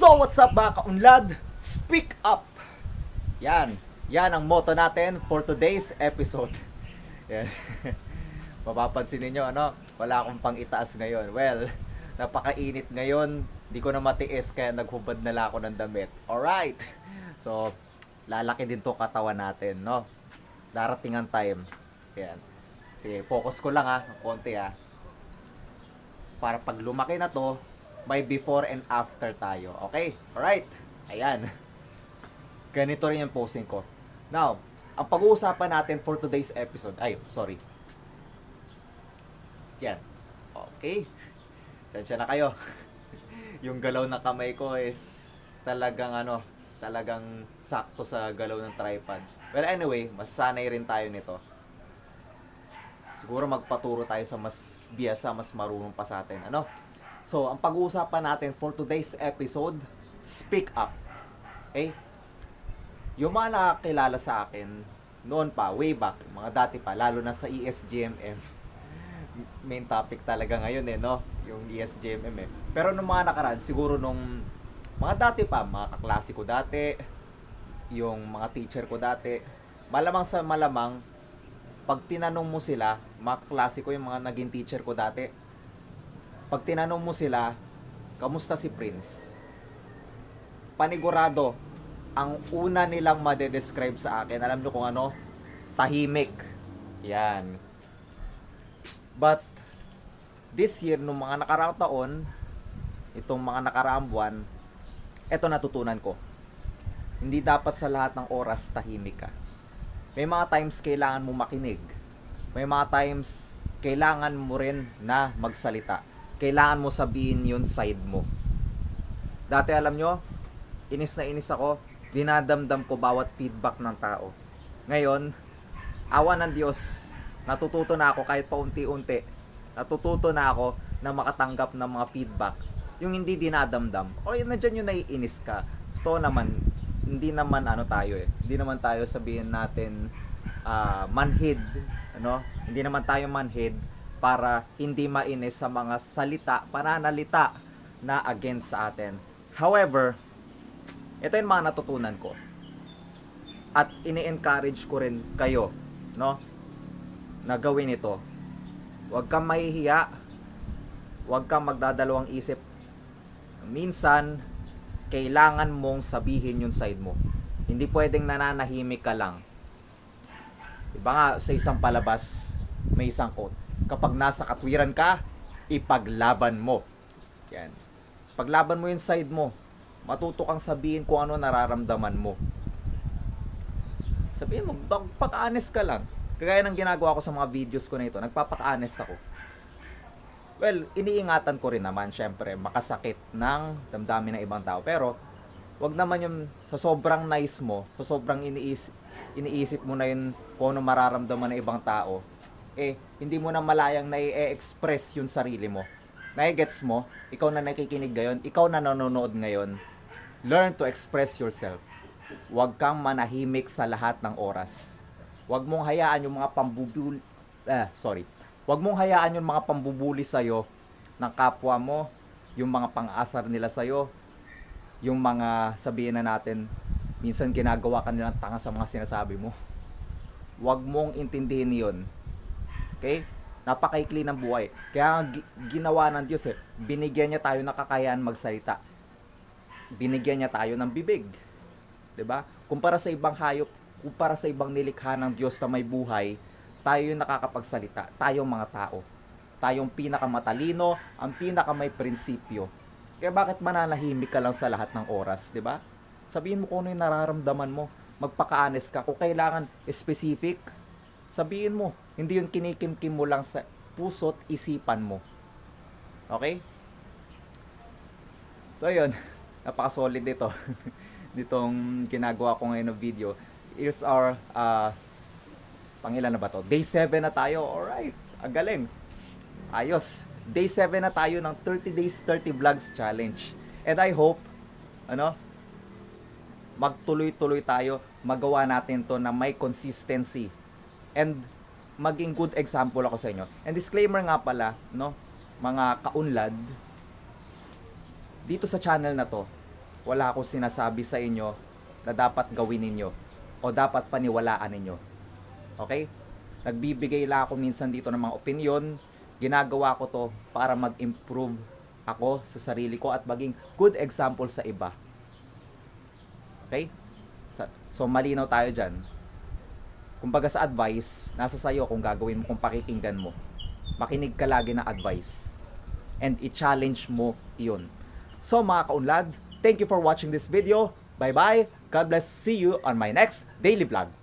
So, what's up mga kaunlad? Speak up! Yan. Yan ang motto natin for today's episode. Yan. Mapapansin ninyo, ano? Wala akong pang itaas ngayon. Well, napakainit ngayon. Di ko na matiis kaya naghubad na lang ako ng damit. Alright! So, lalaki din to katawan natin, no? Darating ang time. Yan. Sige, focus ko lang ha. Konti ha. Para pag lumaki na to, may before and after tayo. Okay? Alright. Ayan. Ganito rin yung posting ko. Now, ang pag-uusapan natin for today's episode, ay, sorry. Yan. Okay. Sensya na kayo. yung galaw na kamay ko is talagang ano, talagang sakto sa galaw ng tripod. Well, anyway, masanay rin tayo nito. Siguro magpaturo tayo sa mas biyasa, mas marunong pa sa atin. Ano? So, ang pag-uusapan natin for today's episode, speak up. Okay? Yung mga nakakilala sa akin, noon pa, way back, mga dati pa, lalo na sa ESGMM, main topic talaga ngayon eh, no? Yung ESGMM eh. Pero nung mga nakaraan, siguro nung mga dati pa, mga kaklase ko dati, yung mga teacher ko dati, malamang sa malamang, pag tinanong mo sila, mga kaklase ko yung mga naging teacher ko dati, pag tinanong mo sila, kamusta si Prince? Panigurado, ang una nilang madedescribe sa akin, alam nyo kung ano? Tahimik. Yan. But, this year, nung mga nakaraang taon, itong mga nakaraang buwan, eto natutunan ko. Hindi dapat sa lahat ng oras tahimik ka. May mga times kailangan mo makinig. May mga times kailangan mo rin na magsalita. Kailangan mo sabihin yung side mo. Dati alam nyo, inis na inis ako, dinadamdam ko bawat feedback ng tao. Ngayon, awa ng Diyos, natututo na ako kahit paunti-unti. Natututo na ako na makatanggap ng mga feedback. Yung hindi dinadamdam. O yun, nandyan yung naiinis ka. Ito naman, hindi naman ano tayo eh. Hindi naman tayo sabihin natin ah, manhid. Ano? Hindi naman tayo manhid para hindi mainis sa mga salita, pananalita na against sa atin. However, ito yung mga natutunan ko. At ini-encourage ko rin kayo, no? Na gawin ito. Huwag kang mahihiya. Huwag kang magdadalawang isip. Minsan, kailangan mong sabihin yung side mo. Hindi pwedeng nananahimik ka lang. Iba nga, sa isang palabas, may isang quote. Kapag nasa katwiran ka, ipaglaban mo. Yan. Paglaban mo yung side mo, matuto kang sabihin kung ano nararamdaman mo. Sabihin mo, magpaka-honest ka lang. Kagaya ng ginagawa ko sa mga videos ko na ito, nagpapaka-honest ako. Well, iniingatan ko rin naman, syempre, makasakit ng damdamin ng ibang tao. Pero, wag naman yung sa sobrang nice mo, sa sobrang iniisip, iniisip mo na yun kung ano mararamdaman ng ibang tao, eh, hindi mo na malayang na-express yung sarili mo. Naigets mo, ikaw na nakikinig ngayon, ikaw na nanonood ngayon, learn to express yourself. Huwag kang manahimik sa lahat ng oras. Huwag mong hayaan yung mga pambubuli, eh, sorry. Huwag mong hayaan yung mga pambubuli sa'yo ng kapwa mo, yung mga pang-asar nila sa'yo, yung mga sabihin na natin, minsan ginagawa ka nilang tanga sa mga sinasabi mo. Huwag mong intindihin yun. Okay? Napakaikli ng buhay. Kaya ginawa ng Diyos eh, binigyan niya tayo ng kakayahan magsalita. Binigyan niya tayo ng bibig. 'Di ba? Kumpara sa ibang hayop, kumpara sa ibang nilikha ng Diyos na may buhay, tayo yung nakakapagsalita. Tayong mga tao. Tayong pinakamatalino, ang pinaka may prinsipyo. Kaya bakit mananahimik ka lang sa lahat ng oras, 'di ba? Sabihin mo kung ano yung nararamdaman mo. Magpaka-honest ka. Kung kailangan specific, sabihin mo. Hindi yung kinikimkim mo lang sa puso't isipan mo. Okay? So, ayun. Napaka-solid dito. Ditong ginagawa ko ngayon ng video. Here's our, uh, pangilan na ba to? Day 7 na tayo. Alright. Ang galing. Ayos. Day 7 na tayo ng 30 Days 30 Vlogs Challenge. And I hope, ano, magtuloy-tuloy tayo, magawa natin to na may consistency. And maging good example ako sa inyo. And disclaimer nga pala, no, mga kaunlad, dito sa channel na to, wala akong sinasabi sa inyo na dapat gawin ninyo o dapat paniwalaan ninyo. Okay? Nagbibigay lang ako minsan dito ng mga opinion. Ginagawa ko to para mag-improve ako sa sarili ko at maging good example sa iba. Okay? So, malinaw tayo dyan. Kumbaga sa advice, nasa sayo kung gagawin mo, kung pakikinggan mo. Makinig ka lagi ng advice. And i-challenge mo iyon. So mga kaunlad, thank you for watching this video. Bye-bye. God bless. See you on my next daily vlog.